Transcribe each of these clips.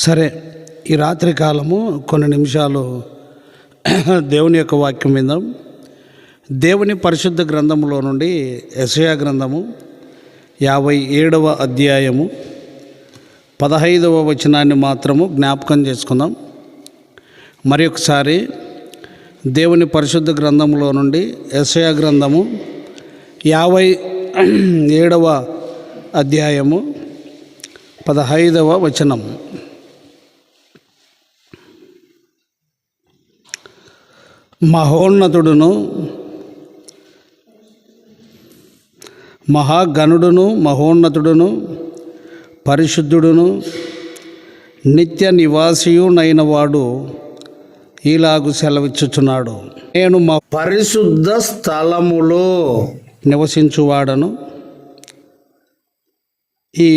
సరే ఈ రాత్రి కాలము కొన్ని నిమిషాలు దేవుని యొక్క వాక్యం విందాం. దేవుని పరిశుద్ధ గ్రంథములో నుండి యశయా గ్రంథము యాభై ఏడవ అధ్యాయము పదహైదవ వచనాన్ని మాత్రము జ్ఞాపకం చేసుకుందాం. మరి ఒకసారి దేవుని పరిశుద్ధ గ్రంథములో నుండి యశయా గ్రంథము యాభై ఏడవ అధ్యాయము పదహైదవ వచనం. మహోన్నతుడును మహాగణుడును మహోన్నతుడును పరిశుద్ధుడును నిత్య నివాసియునైన వాడు ఇలాగు సెలవిచ్చుచున్నాడు. నేను మా పరిశుద్ధ స్థలములో నివసించువాడను. ఈ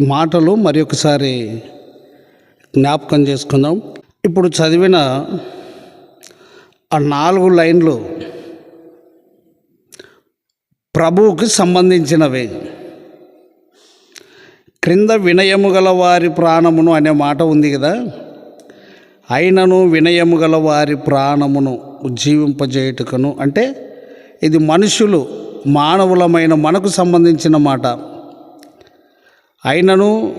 మాటలు మరి ఒకసారి జ్ఞాపకం చేసుకుందాం. ఇప్పుడు చదివిన ఆ నాలుగు లైన్లు ప్రభువుకి సంబంధించినవి. క్రింద వినయము గల వారి ప్రాణమును అనే మాట ఉంది కదా? అయినను వినయము గల వారి ప్రాణమును ఉజ్జీవింపజేయుటకును. అంటే ఇది మనుషులు మానవులమైన మనకు సంబంధించిన మాట. అయినను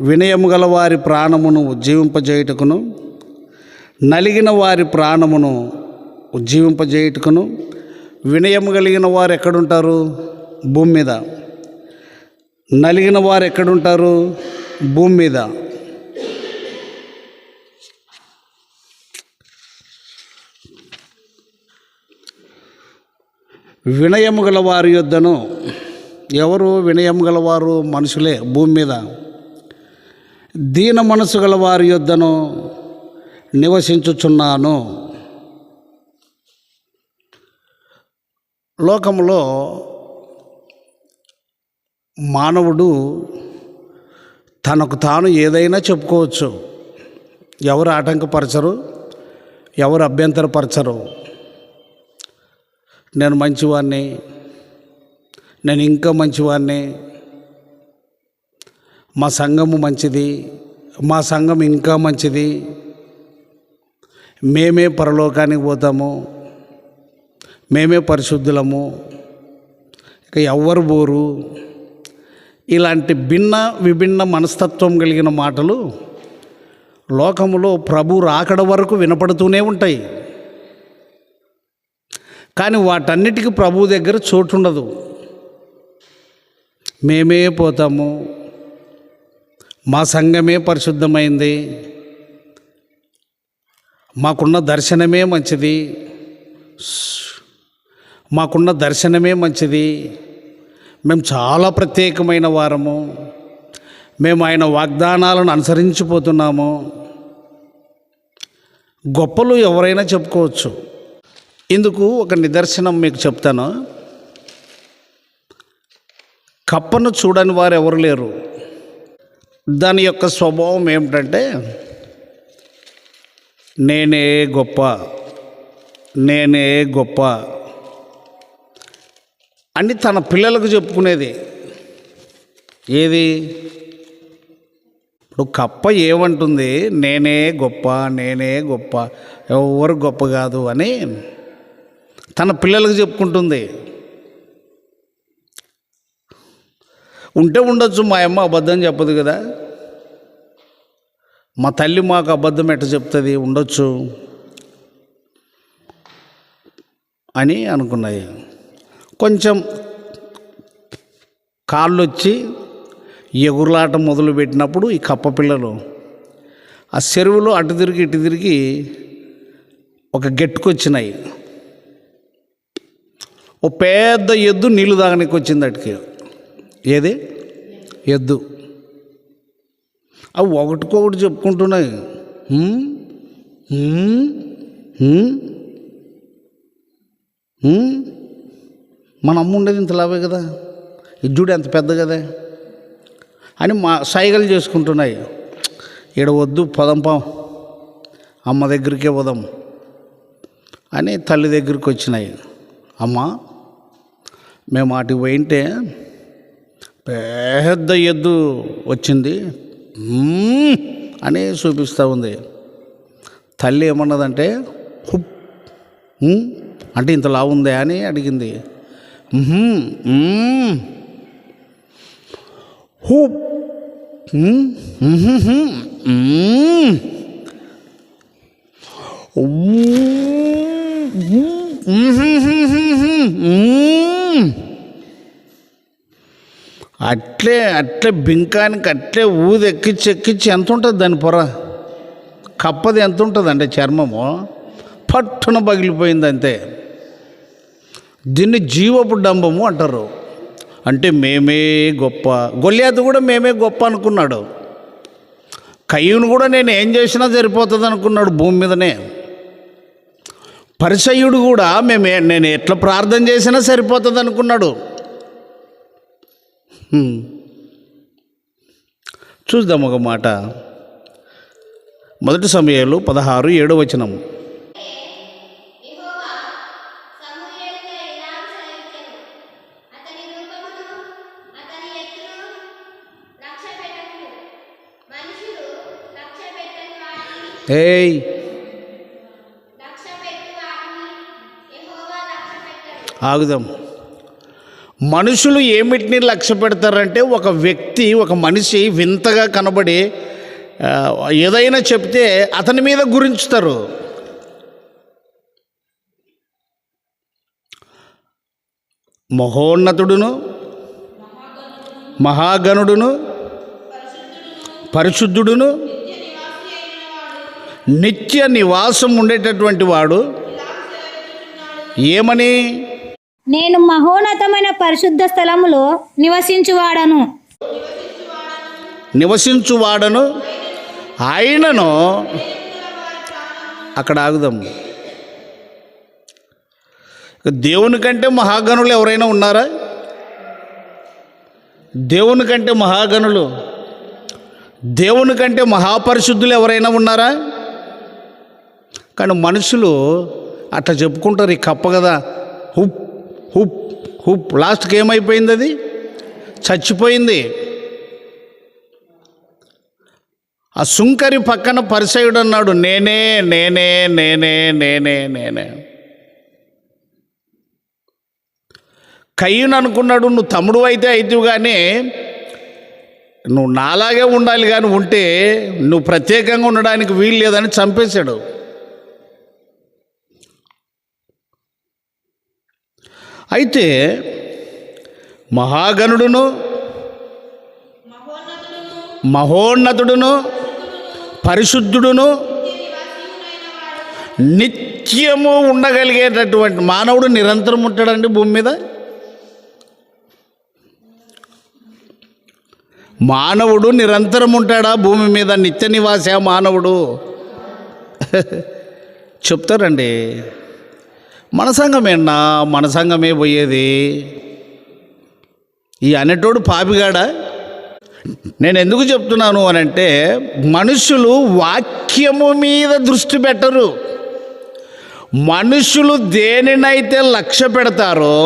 వినయము గల వారి ప్రాణమును ఉజ్జీవింపజేయుటకును. నలిగిన వారి ప్రాణమును ఉజ్జీవింపజేయుటకును వినయం కలిగిన వారు ఎక్కడుంటారు? భూమి మీద. నలిగిన వారు ఎక్కడుంటారు? భూమి మీద. వినయము గల వారి యొద్దను ఎవరు వినయం గలవారు? మనుషులే భూమి మీద. దీన మనసు గల వారి యొద్దను నివసించుచున్నాను. లోకంలో మానవుడు తనకు తాను ఏదైనా చెప్పుకోవచ్చు. ఎవరు ఆటంకపరచరు ఎవరు అభ్యంతరపరచరు. నేను మంచివాడిని నేను ఇంకా మంచివాడిని మా సంఘము మంచిది మా సంఘం ఇంకా మంచిది. మేమే పరలోకానికి పోతాము. మేమే పరిశుద్ధులము. ఇక ఎవ్వరు బోరు. ఇలాంటి భిన్న విభిన్న మనస్తత్వం కలిగిన మాటలు లోకములో ప్రభు రాకడ వరకు వినపడుతూనే ఉంటాయి. కానీ వాటన్నిటికీ ప్రభు దగ్గర చోటు ఉండదు మేమే పోతాము. మా సంఘమే పరిశుద్ధమైంది. మాకున్న దర్శనమే మంచిది. మాకున్న దర్శనమే మంచిది. మేము చాలా ప్రత్యేకమైన వారము. మేము ఆయన వాగ్దానాలను అనుసరించిపోతున్నాము. గొప్పలు ఎవరైనా చెప్పుకోవచ్చు. ఇందుకు ఒక నిదర్శనం మీకు చెప్తాను. కప్పను చూడని వారు ఎవరు లేరు. దాని యొక్క స్వభావం ఏమిటంటే నేనే గొప్ప నేనే గొప్ప. అని తన పిల్లలకు చెప్పుకునేది. ఏది? ఇప్పుడు కప్ప ఏమంటుంది? నేనే గొప్ప నేనే గొప్ప ఎవరు గొప్ప కాదు అని తన పిల్లలకు చెప్పుకుంటుంది. ఉంటే ఉండొచ్చు మా అమ్మ అబద్ధం చెప్పదు కదా. మా తల్లి మాకు అబద్ధం ఎట్ట చెప్తుంది? ఉండొచ్చు అని అనుకున్నాయి. కొంచెం కాళ్ళు వచ్చి ఎగురులాట మొదలుపెట్టినప్పుడు ఈ కప్ప పిల్లలు ఆ చెరువులో అటు తిరిగి ఇటు తిరిగి ఒక గెట్టుకొచ్చినాయి. ఓ పెద్ద ఎద్దు నీళ్ళు తాగడానికి వచ్చింది అటుకి ఏది? ఎద్దు. అవి ఒకటికొకటి చెప్పుకుంటున్నాయి. మన అమ్మ ఉండేది ఇంత లావే కదా. ఇజ్జుడు ఎంత పెద్ద కదా. అని మా సైగలు చేసుకుంటున్నాయి. ఈడ వద్దు పదంపం అమ్మ దగ్గరికే పోదాం అని తల్లి దగ్గరికి వచ్చినాయి. అమ్మ మేము వాటికి పోయింటే పెద్ద ఎద్దు వచ్చింది. అని చూపిస్తూ ఉంది. తల్లి ఏమన్నదంటే హుప్ అంటే ఇంత లావు ఉందా అని అడిగింది. హూ అట్లే అట్లే బింకానికి అట్లే ఊది ఎక్కించి ఎక్కించి ఎంత ఉంటుంది దాని పొర? కప్పది ఎంత ఉంటుంది చర్మము? పట్టున పగిలిపోయింది అంతే దీన్ని జీవపు డంబము అంటారు. అంటే మేమే గొప్ప. గొల్లియాతు కూడా మేమే గొప్ప అనుకున్నాడు. కయ్యూను కూడా నేను ఏం చేసినా సరిపోతుంది అనుకున్నాడు భూమి మీదనే. పరిచయుడు కూడా మేము నేను ఎట్లా ప్రార్థన చేసినా సరిపోతుంది అనుకున్నాడు చూద్దాం ఒక మాట. మొదటి సమయాలు పదహారు ఏడో వచనం. ఏయ్. ఆగుదాం. మనుషులు ఏమిటిని లక్ష్య పెడతారంటే ఒక వ్యక్తి ఒక మనిషి వింతగా కనబడి ఏదైనా చెప్తే అతని మీద గురించుతారు. మహోన్నతుడును మహాగణుడును పరిశుద్ధుడును నిత్య నివాసం ఉండేటటువంటి వాడు ఏమని? నేను మహోన్నతమైన పరిశుద్ధ స్థలములో నివసించువాడను. నివసించువాడను? ఆయనను? అక్కడ ఆగుదాం. దేవుని కంటే మహాగణులు ఎవరైనా ఉన్నారా? దేవుని కంటే మహాగణులు. దేవుని కంటే మహాపరిశుద్ధులు ఎవరైనా ఉన్నారా? కానీ మనుషులు అట్లా చెప్పుకుంటారు ఈ కప్ప కదా హుప్ హుప్ హుప్. లాస్ట్కి ఏమైపోయింది అది? చచ్చిపోయింది. ఆ సుంకరి పక్కన పరిసయుడు అన్నాడు నేనే నేనే నేనే నేనే నేనే. కయ్యను అనుకున్నాడు నువ్వు తమ్ముడు అయితే అయితే కానీ నువ్వు నాలాగే ఉండాలి కానీ ఉంటే నువ్వు ప్రత్యేకంగా ఉండడానికి వీలు లేదని చంపేశాడు. అయితే మహాగణుడును మహోన్నతుడును పరిశుద్ధుడును నిత్యము ఉండగలిగేటటువంటి మానవుడు నిరంతరం ఉంటాడండి భూమి మీద. మానవుడు నిరంతరం ఉంటాడా భూమి మీద? నిత్య నివాస మానవుడు. చెప్తారండి. మన సంఘమేనా మన సంఘమే పోయేది. ఈ అనేటోడు పాపిగాడా? నేను ఎందుకు చెప్తున్నాను అని అంటే మనుషులు వాక్యము మీద దృష్టి పెట్టరు. మనుషులు దేనినైతే లక్ష్య పెడతారో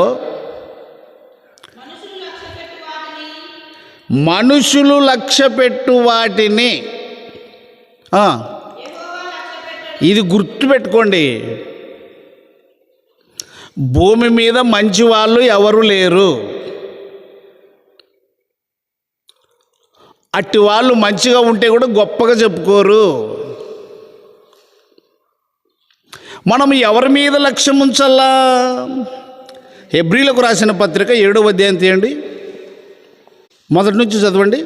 మనుషులు లక్ష్య పెట్టు వాటిని. ఇది గుర్తుపెట్టుకోండి. భూమి మీద మంచి వాళ్ళు ఎవరు లేరు. అట్టి వాళ్ళు మంచిగా ఉంటే కూడా గొప్పగా చెప్పుకోరు. మనం ఎవరి మీద లక్ష్యం ఉంచాలా? ఎబ్రిలకు రాసిన పత్రిక ఏడో అధ్యాయం తీయండి. మొదటి నుంచి చదవండి.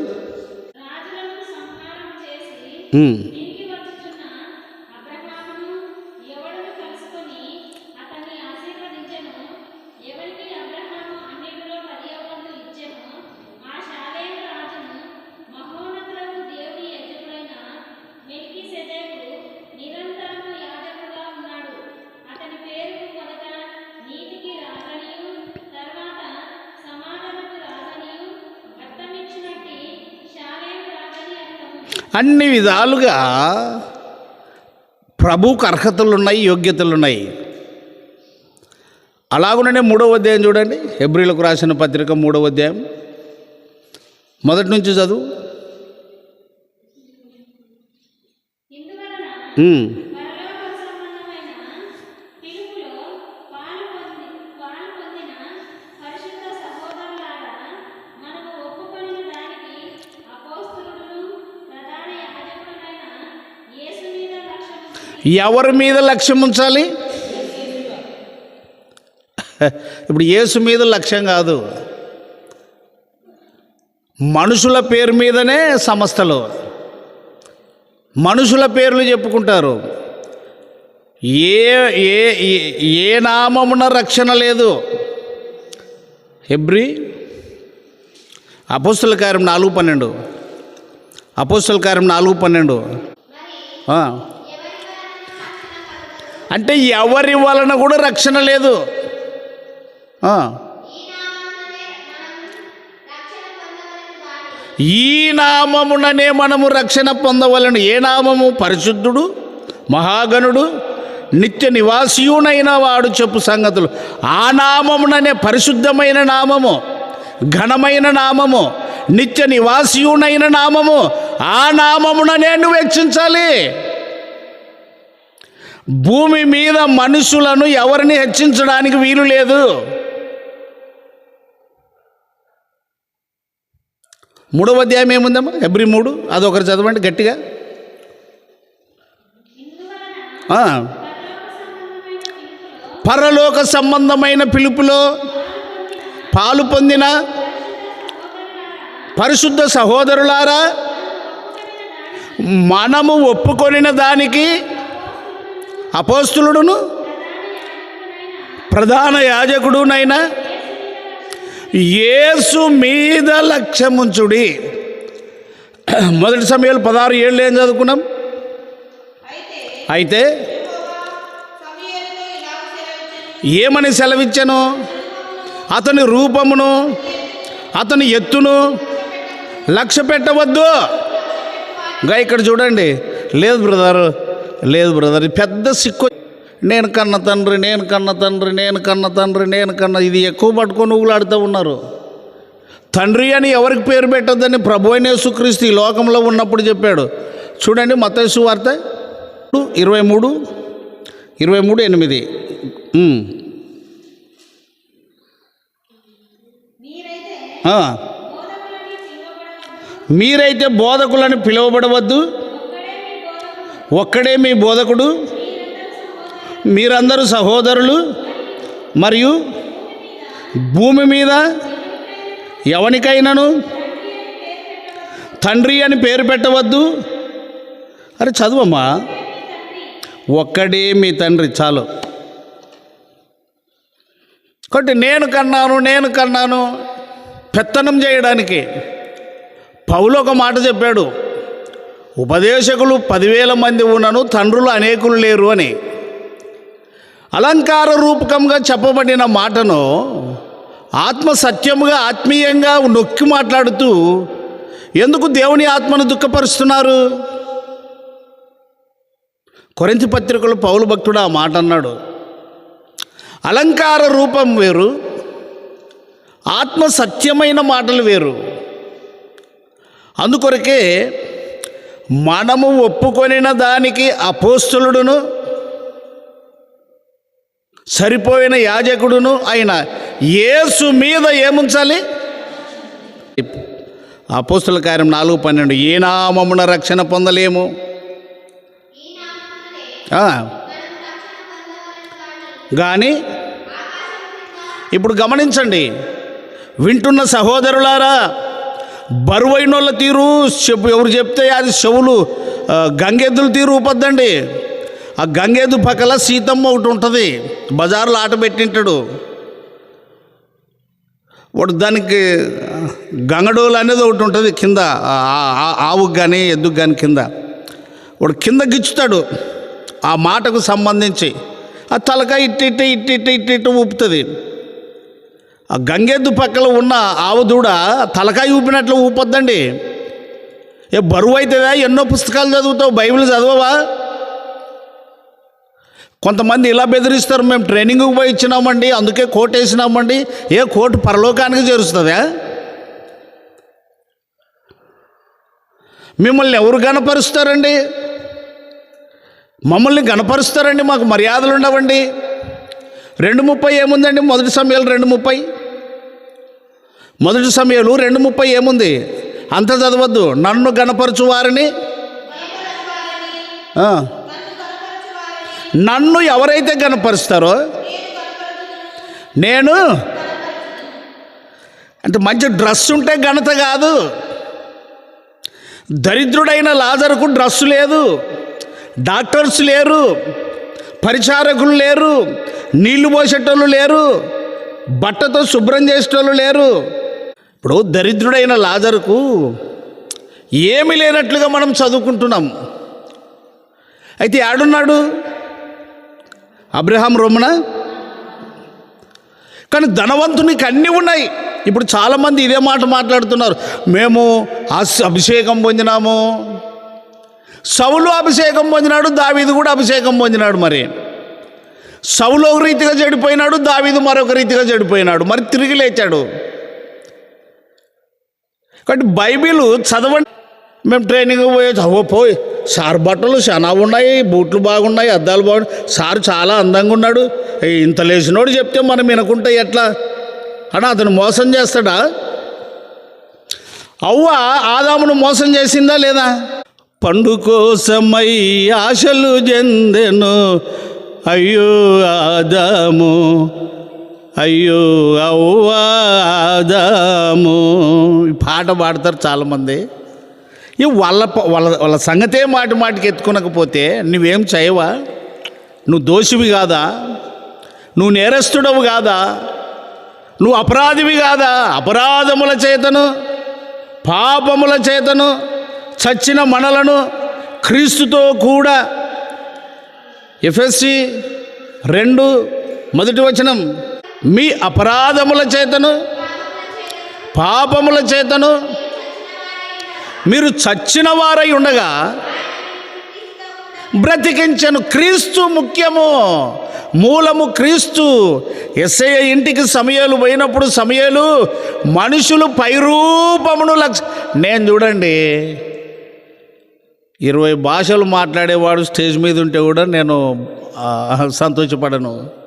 అన్ని విధాలుగా ప్రభువుకు అర్హతలు ఉన్నాయి యోగ్యతలు ఉన్నాయి అలాగుననే మూడవ అధ్యాయం చూడండి. ఎబ్రిలకు రాసిన పత్రిక మూడవ అధ్యాయం. మొదటి నుంచి చదువు ఉమ్. పరలోక సంబంధమైన పిలుపులో పాలు పొంది పాలు పొందిన పరిశుద్ధ సహోదరులారా మనము ఒప్పుకొనిన దానికి అపోస్తలుడును ప్రధాన యాజకుడునైన యేసు మీద లక్ష్యము ఎవరి మీద లక్ష్యం ఉంచాలి? ఇప్పుడు యేసు మీద లక్ష్యం కాదు. మనుషుల పేరు మీదనే సంస్థలు మనుషుల పేర్లు చెప్పుకుంటారు. ఏ ఏ ఏ- నామమున రక్షణ లేదు. ఎబ్రి అపోస్తుల కార్యం నాలుగు పన్నెండు. అపోస్తుల కార్యం నాలుగు పన్నెండు. అంటే ఎవరి వలన కూడా రక్షణ లేదు. ఈ నామముననే మనము రక్షణ పొందవలను. ఏ నామము? పరిశుద్ధుడు మహాగణుడు నిత్య నివాసియునైన వాడు చెప్పు సంగతులు. ఆ నామముననే పరిశుద్ధమైన నామము ఘనమైన నామము నిత్య నివాసియునైన నామము ఆ నామముననే నువ్వు వెచ్చించాలి భూమి మీద మనుషులను ఎవరిని హెచ్చించడానికి వీలు లేదు. మూడవ అధ్యాయం ఏముందమ్మా? ఎబ్రి మూడు అదొకరు చదవండి గట్టిగా. పరలోక సంబంధమైన పిలుపులో పాలు పొందిన పరిశుద్ధ సహోదరులారా మనము ఒప్పుకొనిన దానికి అపోస్తులుడును? ప్రధాన యాజకుడునైనా? యేసు మీద లక్ష్యముంచుడి. మొదటి సమయాలు పదహారు ఏళ్ళు ఏం చదువుకున్నాం? అయితే ఏమని సెలవిచ్చాను? అతని రూపమును అతని ఎత్తును లక్ష్య పెట్టవద్దు గా ఇక్కడ చూడండి. లేదు బ్రదర్ లేదు బ్రదర్ పెద్ద సిక్కు నేను కన్న తండ్రి నేను కన్న తండ్రి నేను కన్న తండ్రి నేను కన్న ఇది ఎక్కువ పట్టుకొని ఊగులాడుతూ ఉన్నారు. తండ్రి అని ఎవరికి పేరు పెట్టద్దని ప్రభు అయిన యేసుక్రీస్తు ఈ లోకంలో ఉన్నప్పుడు చెప్పాడు. చూడండి మతేసు వార్త ఇరవై మూడు ఇరవై మూడు ఎనిమిది. మీరైతే బోధకులని పిలువబడవద్దు. ఒక్కడే మీ బోధకుడు? మీరందరూ సహోదరులు? మరియు భూమి మీద ఎవనికైనాను? తండ్రి అని పేరు పెట్టవద్దు. అరే చదువమ్మా. ఒక్కడే మీ తండ్రి చాలు. కాబట్టి నేను కన్నాను నేను కన్నాను. పెత్తనం చేయడానికి. పౌలు ఒక మాట చెప్పాడు. ఉపదేశకులు పదివేల మంది ఉన్నను తండ్రులు అనేకులు లేరు అని. అలంకార రూపకంగా చెప్పబడిన మాటను ఆత్మ సత్యముగా ఆత్మీయంగా నొక్కి మాట్లాడుతూ ఎందుకు దేవుని ఆత్మను దుఃఖపరుస్తున్నారు? కొరింత పత్రికలు పౌలు భక్తుడు ఆ మాట అన్నాడు. అలంకార రూపం వేరు ఆత్మ సత్యమైన మాటలు వేరు. అందుకొరకే మనము ఒప్పుకొనిన దానికి అపోస్తులుడును సరిపోయిన యాజకుడును అయిన యేసు మీద ఏముంచాలి? అపోస్తుల కార్యం నాలుగు పన్నెండు. ఏ నామమున రక్షణ పొందలేము. కానీ ఇప్పుడు గమనించండి. వింటున్న సహోదరులారా బరువైన వాళ్ళ తీరు చెప్పు ఎవరు చెప్తే అది చెవులు గంగెద్దుల తీరు ఊపొద్దండి. ఆ గంగెద్దు పక్కల సీతమ్మ ఒకటి ఉంటుంది బజార్లో ఆట పెట్టింటాడు. వాడు దానికి గంగడోలు అనేది ఒకటి ఉంటుంది కింద ఆ- ఆవుకు కానీ ఎద్దుకు కానీ కింద. వాడు కింద గిచ్చుతాడు ఆ మాటకు సంబంధించి. ఆ తలక ఇట్టి ఇట్టి ఇట్టి ఇట్టి ఇట్టి ఇట్టి ఊపుతుంది. గంగెద్దు పక్కన ఉన్న ఆవు దూడ తలకాయ ఊపినట్లు ఊపొద్దండి. ఏ బరువు అవుతుందా ఎన్నో పుస్తకాలు చదువుతావు? బైబిల్ చదవవా? కొంతమంది ఇలా బెదిరిస్తారు మేము ట్రైనింగ్కి పోయి ఇచ్చినామండి అందుకే కోట్ వేసినామండి. ఏ కోర్టు పరలోకానికి చేరుస్తుందా? మిమ్మల్ని ఎవరు గనపరుస్తారండి మమ్మల్ని గణపరుస్తారండి మాకు మర్యాదలు ఉండవండి రెండు ముప్పై ఏముందండి? మొదటి సమయాలు రెండు ముప్పై. మొదటి సమయంలో రెండు ముప్పై ఏముంది? అంత చదవద్దు. నన్ను గణపరచు వారిని. నన్ను ఎవరైతే గణపరుస్తారో నేను అంటే మంచి డ్రెస్ ఉంటే ఘనత కాదు. దరిద్రుడైన లాజర్కు డ్రెస్ లేదు. డాక్టర్స్ లేరు. పరిచారకులు లేరు. నీళ్ళు పోసేటోళ్ళు లేరు. బట్టతో శుభ్రం చేసేటోళ్ళు లేరు. ఇప్పుడు దరిద్రుడైన లాజరుకు ఏమి లేనట్లుగా మనం చదువుకుంటున్నాం. అయితే ఆడున్నాడు అబ్రహాం రొమ్మన. కానీ ధనవంతునికి అన్నీ ఉన్నాయి. ఇప్పుడు చాలామంది ఇదే మాట మాట్లాడుతున్నారు. మేము అభిషేకం పొందినాము. సవులు అభిషేకం పొందినాడు దావీదు కూడా అభిషేకం పొందినాడు మరి. సవులు ఒక రీతిగా చెడిపోయినాడు దావీదు మరొక రీతిగా చెడిపోయినాడు. మరి తిరిగి లేచాడు. కాబట్టి బైబిల్ చదవండి. మేము ట్రైనింగ్ పోయే చదువు పోయి. సార్ బట్టలు చాలా ఉన్నాయి బూట్లు బాగున్నాయి అద్దాలు బాగున్నాయి. సార్ చాలా అందంగా ఉన్నాడు. ఇంత లేచినోడు చెప్తే మనం వినకుంటే ఎట్లా? అని అతను మోసం చేస్తాడా? అవ్వ ఆదామును మోసం చేసిందా లేదా? పండు కోసమై ఆశలు చెందెను. అయ్యో ఆదాము. అయ్యో అవ్వదాము పాట పాడతారు చాలామంది. ఈ వాళ్ళ వాళ్ళ వాళ్ళ సంగతే మాటి మాటికి ఎత్తుకునకపోతే నువ్వేం చేయవా? నువ్వు దోషివి కాదా? నువ్వు నేరస్తుడవు కాదా? నువ్వు అపరాధివి కాదా? అపరాధముల చేతను పాపముల చేతను చచ్చిన మనలను క్రీస్తుతో కూడా ఎఫ్ఎస్సి రెండు మొదటి వచనం. మీ అపరాధముల చేతను పాపముల చేతను మీరు చచ్చిన వారై ఉండగా బ్రతికించను క్రీస్తు ముఖ్యము మూలము క్రీస్తు. ఎస్ఐ ఇంటికి సమయాలు పోయినప్పుడు సమయాలు మనుషులు పైరూపమును లక్ష నేను చూడండి. ఇరవై భాషలు మాట్లాడేవాడు స్టేజ్ మీద ఉంటే కూడా నేను సంతోషపడను.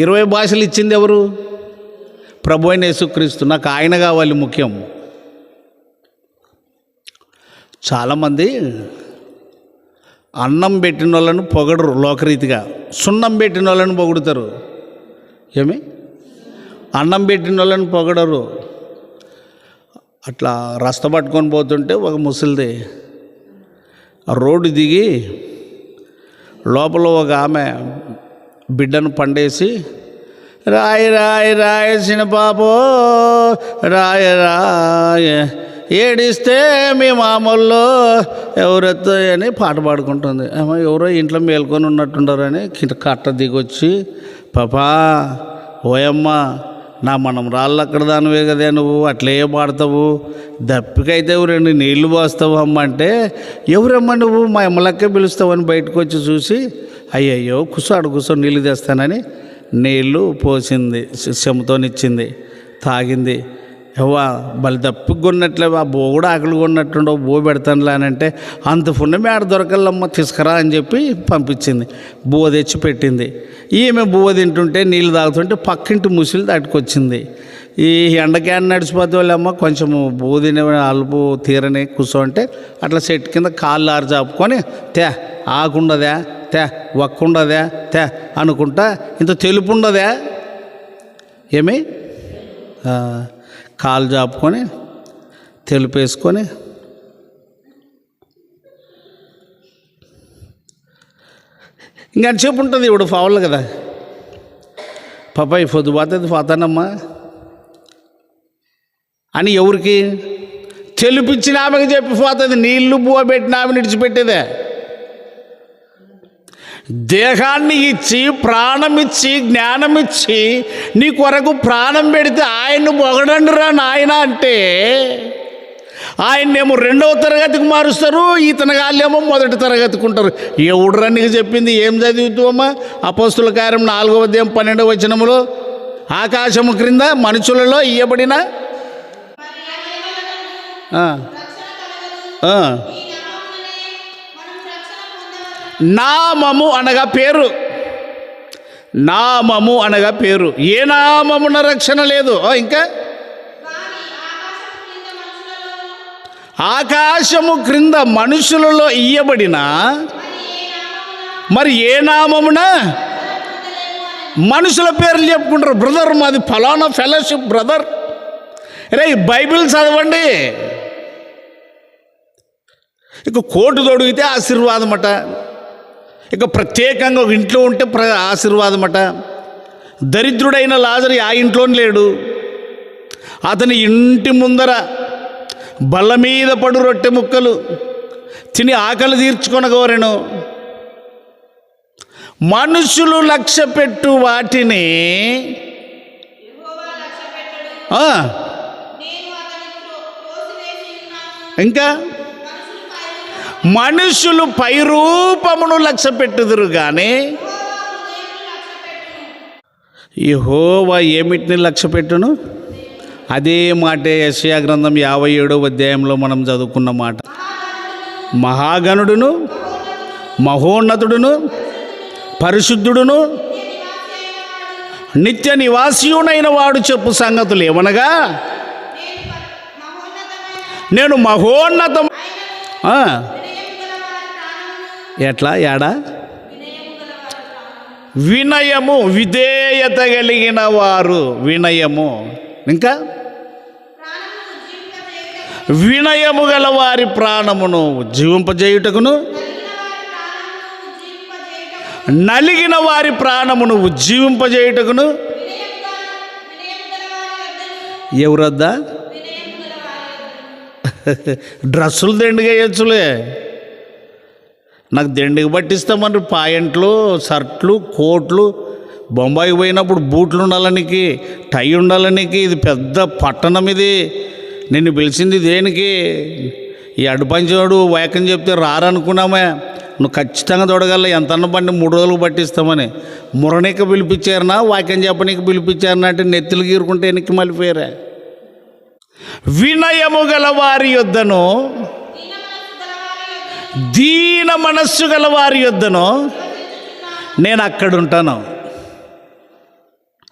ఇరవై భాషలు ఇచ్చింది ఎవరు? ప్రభు అయిన యేసుక్రీస్తు. నాకు ఆయన కావాలి ముఖ్యం. చాలామంది అన్నం పెట్టిన వాళ్ళను పొగడరు లోకరీతిగా. సున్నం పెట్టిన వాళ్ళని పొగుడుతారు. ఏమి? అన్నం పెట్టిన వాళ్ళని పొగడరు. అట్లా రస్త పట్టుకొని పోతుంటే ఒక ముసలిది రోడ్డు దిగి లోపల ఒక ఆమె బిడ్డను పండేసి రాయి రాయి రాయసిన పాపో రాయ రాయ ఏడిస్తే మీ మామూల్లో ఎవరెత్తో అని పాట పాడుకుంటుంది. ఏమో ఎవరో ఇంట్లో మేల్కొని ఉన్నట్టుండారని కింద కట్ట దిగొచ్చి పాపా ఓయమ్మ నా మనం రాళ్ళు అక్కడ దానివే కదా నువ్వు అట్లే పాడతావు. దప్పికైతే రెండు నీళ్ళు పోస్తావు అమ్మ అంటే ఎవరమ్మ నువ్వు మా అమ్మలక్కే పిలుస్తావని బయటకు వచ్చి చూసి అయ్యయ్యో కుసాడు కూర్చో నీళ్ళు తెస్తానని నీళ్ళు పోసింది శమతోనిచ్చింది తాగింది. ఎవ్వా బలి తప్పికొన్నట్లే ఆ బో కూడా ఆకలి కొన్నట్టుండో బో పెడతానులే అని అంటే అంత పుణ్యమే ఆడ దొరకల్లమ్మ తీసుకురా అని చెప్పి పంపించింది. బువ్వ తెచ్చి పెట్టింది. ఈమె బువ్వ తింటుంటే నీళ్ళు తాగుతుంటే పక్కింటి ముసిలి దాటుకొచ్చింది. ఈ ఎండక్యాన్ నడిచిపోతే వాళ్ళమ్మ కొంచెం బూదిన అలుపు తీరని కూర్చోంటే అట్లా చెట్టు కింద కాళ్ళు ఆరు చాపుకొని తే ఆకుండదే తే ఒక్కుండదే తే అనుకుంటా ఇంత తెలుపు ఉండదే ఏమి కాలు చాపుకొని తెలిపేసుకొని ఇంకా చెప్పు ఉంటుంది? ఇప్పుడు ఫావులు కదా. పాప పొద్దు పోతుంది పోతానమ్మా. అని ఎవరికి? తెలిపించిన ఆమెకి చెప్పిపోతుంది నీళ్ళు బువ్వ పెట్టిన ఆమె దేహాన్ని ఇచ్చి ప్రాణమిచ్చి జ్ఞానమిచ్చి జ్ఞానం ఇచ్చి నీ కొరకు ప్రాణం పెడితే ఆయన్ను పొగడండిరా నాయన అంటే ఆయన్నేమో రెండవ తరగతికి మారుస్తారు ఇతని కాళ్ళేమో మొదటి తరగతికి ఉంటారు ఎవడురా నీకు చెప్పింది? ఏం చదువుతావమ్మా అపస్తుల కార్యం నాలుగవ అధ్యాయం పన్నెండవ వచనములో ఆకాశము క్రింద మనుషులలో ఇయ్యబడిన నామము అనగా పేరు. నామము అనగా పేరు. ఏ నామమున రక్షణ లేదు. ఇంకా? ఆకాశము క్రింద మనుషులలో ఇయ్యబడిన మరి ఏ నామమున? మనుషుల పేర్లు చెప్పుకుంటారు. బ్రదర్ మాది ఫలానా ఫెలోషిప్ బ్రదర్. రే ఈ బైబిల్ చదవండి. ఇక కోటు తొడిగితే ఆశీర్వాదమట. ఇక ప్రత్యేకంగా ఒక ఇంట్లో ఉంటే ప్ర ఆశీర్వాదమట. దరిద్రుడైన లాజరి ఆ ఇంట్లోనే లేడు. అతని ఇంటి ముందర బల్ల మీద పడు రొట్టె ముక్కలు తిని ఆకలి తీర్చుకొనగోరెను. మనుషులు లక్ష్య పెట్టు వాటిని ఇంకా? మనుషులు పైరూపమును లక్ష్య పెట్టుదురు కానీ యహోవా ఏమిటిని లక్ష్య పెట్టును అదే మాటే యశయా గ్రంథం యాభై ఏడో అధ్యాయంలో మనం చదువుకున్న మాట. మహాగణుడును మహోన్నతుడును పరిశుద్ధుడును నిత్య నివాసీయునైన వాడు చెప్పు సంగతులు ఏమనగా? నేను మహోన్నతం ఎట్లా? ఏడా వినయము విధేయత కలిగిన వారు వినయము. ఇంకా? వినయము గల వారి ప్రాణమును ఉజ్జీవింపజేయుటకును నలిగిన వారి ప్రాణమును ఉజ్జీవింపజేయుటకును. ఎవరద్దా? డ్రెస్సులు దండిగా వేయచ్చులే. నాకు దండిగా పట్టిస్తామని పాయింట్లు షర్ట్లు కోట్లు బొంబాయి పోయినప్పుడు బూట్లు ఉండాలనికి టై ఉండాలనికి ఇది పెద్ద పట్టణం ఇది. నిన్ను పిలిచింది దేనికి? ఈ అడ్డుపంచోడు వేకని చెప్తే రారనుకున్నామే. నువ్వు ఖచ్చితంగా తొడగల ఎంతన్న పండి బండి మూడు రోజులు పట్టిస్తామని. మురణిక పిలిపించారనా వాక్యం చెప్పనీకి పిలిపించారనా అంటే నెత్తులు గీరుకుంటే వెనక్కి మళ్ళీపోయారా వినయము గల వారి యొద్దను దీన మనస్సు గల వారి యొద్దను నేను అక్కడ ఉంటాను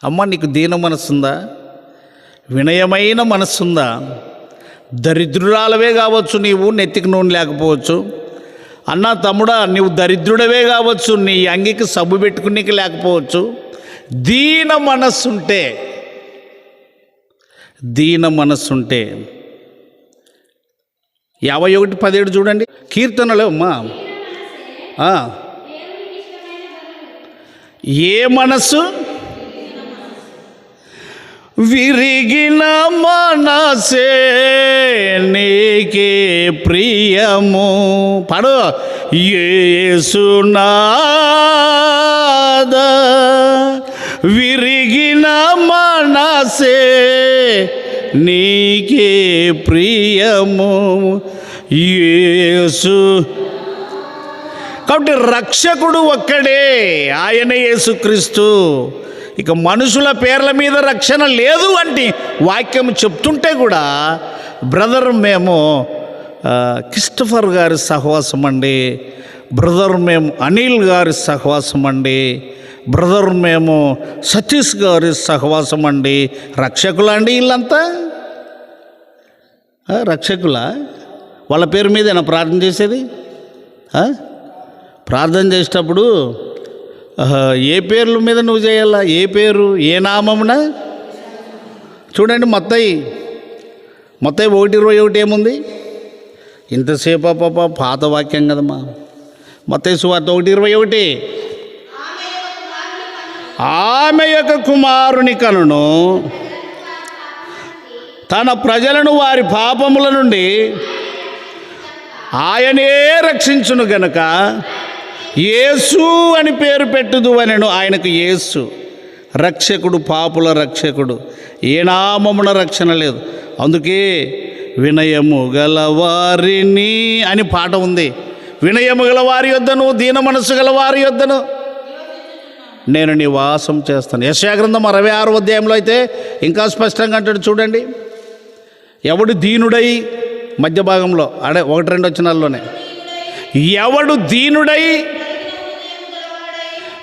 అమ్మ నీకు దీన మనస్సుందా? వినయమైన మనస్సుందా? దరిద్రురాలవే కావచ్చు నీవు నెత్తికి నూనె లేకపోవచ్చు. అన్న తమ్ముడా నీవు దరిద్రుడవే కావచ్చు నీ అంగికి సబ్బు పెట్టుకునేకి లేకపోవచ్చు. దీన మనస్సుంటే దీన మనస్సుంటే యాభై ఒకటి పదిహేడు చూడండి. కీర్తనలో అమ్మా. ఏ మనసు విరిగిన మనసే నీకే ప్రియము. పడు. ఏసునాద విరిగిన మనసే నీకే ప్రియము. యేసు. కాబట్టి రక్షకుడు ఒక్కడే ఆయన యేసుక్రీస్తు. ఇక మనుషుల పేర్ల మీద రక్షణ లేదు అంటే వాక్యం చెప్తుంటే కూడా బ్రదర్ మేము క్రిస్టఫర్ గారి సహవాసం అండి. బ్రదర్ మేము అనిల్ గారి సహవాసం అండి. బ్రదర్ మేము సతీష్ గారి సహవాసం అండి. రక్షకులా అండి వీళ్ళంతా? రక్షకులా? వాళ్ళ పేరు మీదేనా ప్రార్థన చేసేది? ప్రార్థన చేసేటప్పుడు ఏ పేర్ల మీద నువ్వు చేయాలా? ఏ పేరు ఏ నామమున? చూడండి మొత్తయి. మొత్తయి ఒకటి ఇరవై ఒకటి ఏముంది? ఇంతసేపు పాప పాత వాక్యం కదమ్మా. మొత్తయి సువార్త ఒకటి ఇరవై ఒకటి. ఆమె యొక్క కుమారుని కనును తన ప్రజలను వారి పాపముల నుండి ఆయనే రక్షించును గనుక. యేసు అని పేరు పెట్టుదు అనను ఆయనకు యేసు. రక్షకుడు పాపుల రక్షకుడు. ఏ నామమున రక్షణ లేదు. అందుకే వినయము గలవారిని అని పాట ఉంది. వినయము గల వారి యొద్దను దీన మనస్సు గల వారి యొద్దను నేను నివాసం చేస్తాను. యశాగ్రంథం అరవై ఆరు అధ్యాయంలో అయితే ఇంకా స్పష్టంగా అంటాడు చూడండి. ఎవడు దీనుడై మధ్య భాగంలో అడే ఒకటి రెండు వచ్చినాల్లోనే ఎవడు దీనుడై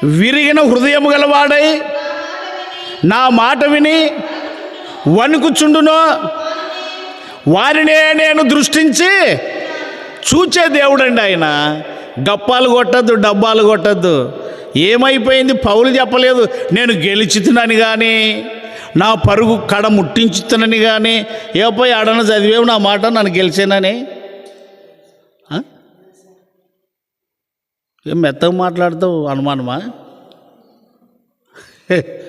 విరిగిన హృదయం గలవాడై నా మాట విని వణుకుచుండునో వారినే నేను దృష్టించి చూచే దేవుడండి ఆయన. గప్పాలు కొట్టద్దు డబ్బాలు కొట్టద్దు. ఏమైపోయింది? పౌలు చెప్పలేదు నేను గెలిచితున్నాను కానీ నా పరుగు కడ ముట్టించుతున్నాను కానీ ఏపోయి ఆడన చదివేవు నా మాట నన్ను గెలిచానని? ఏం మెత్తగా మాట్లాడతావు అనుమానమా? హే,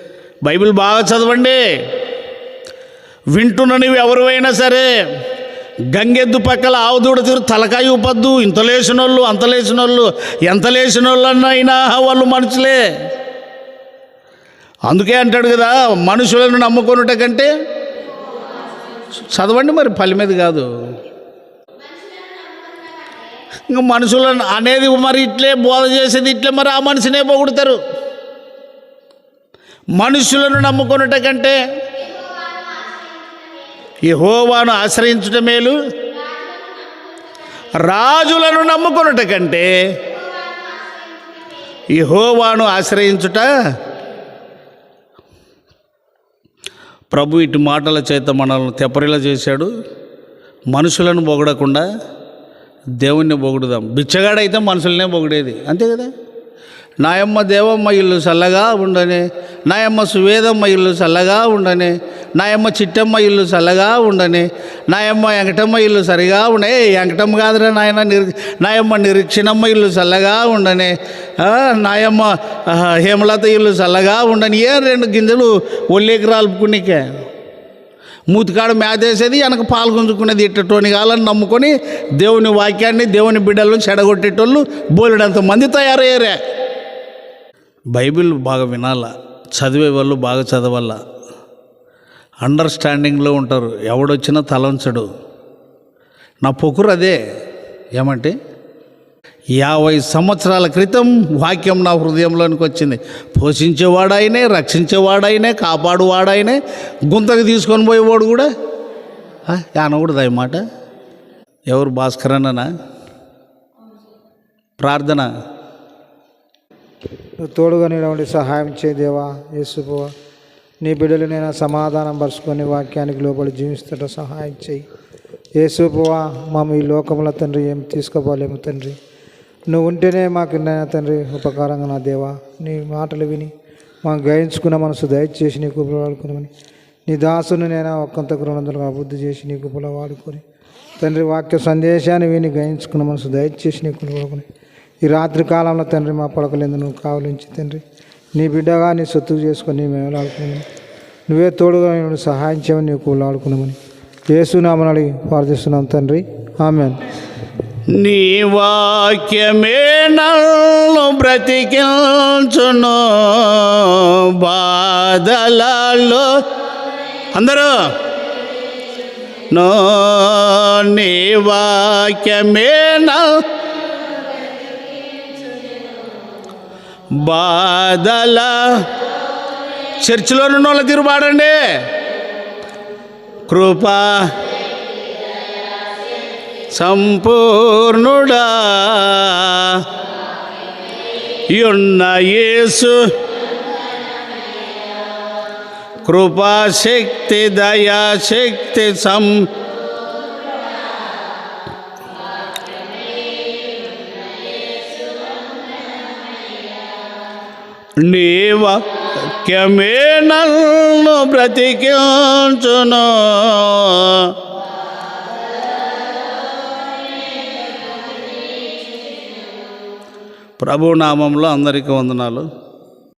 బైబిల్ బాగా చదవండి. వింటున్న నువ్వు ఎవరివైనా సరే గంగెద్దు పక్కల ఆవుదూడ తీరు తలకాయ ఊపద్దు. ఇంత లేచిన వాళ్ళు అంత లేచిన వాళ్ళు ఎంత లేచిన అయినా వాళ్ళు మనుషులే. అందుకే అంటాడు కదా మనుషులను నమ్ముకున్నట కంటే చదవండి మరి పల్లె మీద కాదు. ఇంకా మనుషులను అనేది మరి ఇట్లే బోధ చేసేది ఇట్లే మరి ఆ మనిషినే పొగుడతారు. మనుషులను నమ్ముకున్నట కంటే హోవాను ఆశ్రయించుట మేలు. రాజులను నమ్ముకున్నట కంటే యహోవాను ఆశ్రయించుట ప్రభు ఇటు మాటల చేత మనల్ని తెప్పరిలా చేశాడు. మనుషులను పొగడకుండా దేవుణ్ణి పొగుడుదాం. బిచ్చగాడైతే మనుషులనే పొగిడేది. అంతే కదా? నాయమ్మ దేవమ్మ ఇల్లు చల్లగా ఉండని నాయమ్మ సువేదమ్మ ఇల్లు చల్లగా ఉండని నాయమ్మ చిట్టమ్మ ఇల్లు చల్లగా ఉండని నాయమ్మ వెంకటమ్మ ఇల్లు సరిగా ఉండే వెంకటమ్మ కాదురా నాయన నిర్ నాయమ్మ నిరీక్షణమ్మ ఇల్లు చల్లగా ఉండని నాయమ్మ హేమలత ఇల్లు చల్లగా ఉండని ఏ రెండు గింజలు ఒళ్ళేకి రాలుపుకునికే మూతికాడు మేతేసేది వెనక పాలు గుంజుకునేది ఇట్టటోని కాలని నమ్ముకొని దేవుని వాక్యాన్ని దేవుని బిడ్డలను చెడగొట్టేటోళ్ళు బోలెడంత మంది తయారయ్యారే. బైబిల్ బాగా వినాల చదివే వాళ్ళు బాగా చదవాలా. అండర్స్టాండింగ్లో ఉంటారు. ఎవడొచ్చినా తలంచడు. నా పొకురు అదే. ఏమంటే యాభై సంవత్సరాల క్రితం వాక్యం నా హృదయంలోనికి వచ్చింది. పోషించేవాడాయనే రక్షించేవాడాయనే కాపాడువాడాయనే గుంతకు తీసుకొని పోయేవాడు కూడా? అనకూడదు ఈ మాట. ఎవరు భాస్కర్ అన్ననా? ప్రార్థన. తోడుగా నిలవండి సహాయం చేయదేవా యేసుపోవా నీ బిడ్డలు నేను సమాధానం పరుచుకొని వాక్యానికి లోబడి జీవిస్తుట సహాయం చేయి. యేసుపోవా మేము ఈ లోకంలో తండ్రి ఏం తీసుకోపోలేము తండ్రి. నువ్వు ఉంటేనే మాకు నాయన తండ్రి ఉపకారంగా నా దేవా. నీ మాటలు విని మాకు గ్రహించుకున్న మనసు దయచేసి నీ కుప్పలు వాడుకున్నామని నీ దాసుని నేను ఒక్కంత రుణందులుగా అభివృద్ధి చేసి నీ కుప్పలో వాడుకొని. తండ్రి వాక్య సందేశాన్ని విని గ్రహించుకున్న మనసు దయచేసి నీ కుప్పలు వాడుకొని. ఈ రాత్రి కాలంలో తండ్రి మా పడకలేదు నువ్వు కావలించి తండ్రి. నీ బిడ్డగా నీ సొత్తు చేసుకొని మేము ఆడుకున్నామని నువ్వే తోడుగా నేను సహాయం చేయమని నీకు ఆడుకున్నామని ఏసునామని అడిగి ప్రార్థిస్తున్నాం తండ్రి. ఆమె నీ వాక్యమే నన్ను బ్రతికించును. బాధలలో అందరూ. నో నీ వాక్యమే నా బాధల. చర్చిలో ఉన్న వాళ్ళ తిరుబాడండి కృపా. సంపూర్ణుడా. ఉన్న యేసు. కృపాశక్తి దయాశక్తి సం నీ వాక్యమే నన్ను బ్రతికించును. ప్రభు నామంలో అందరికీ వందనాలు.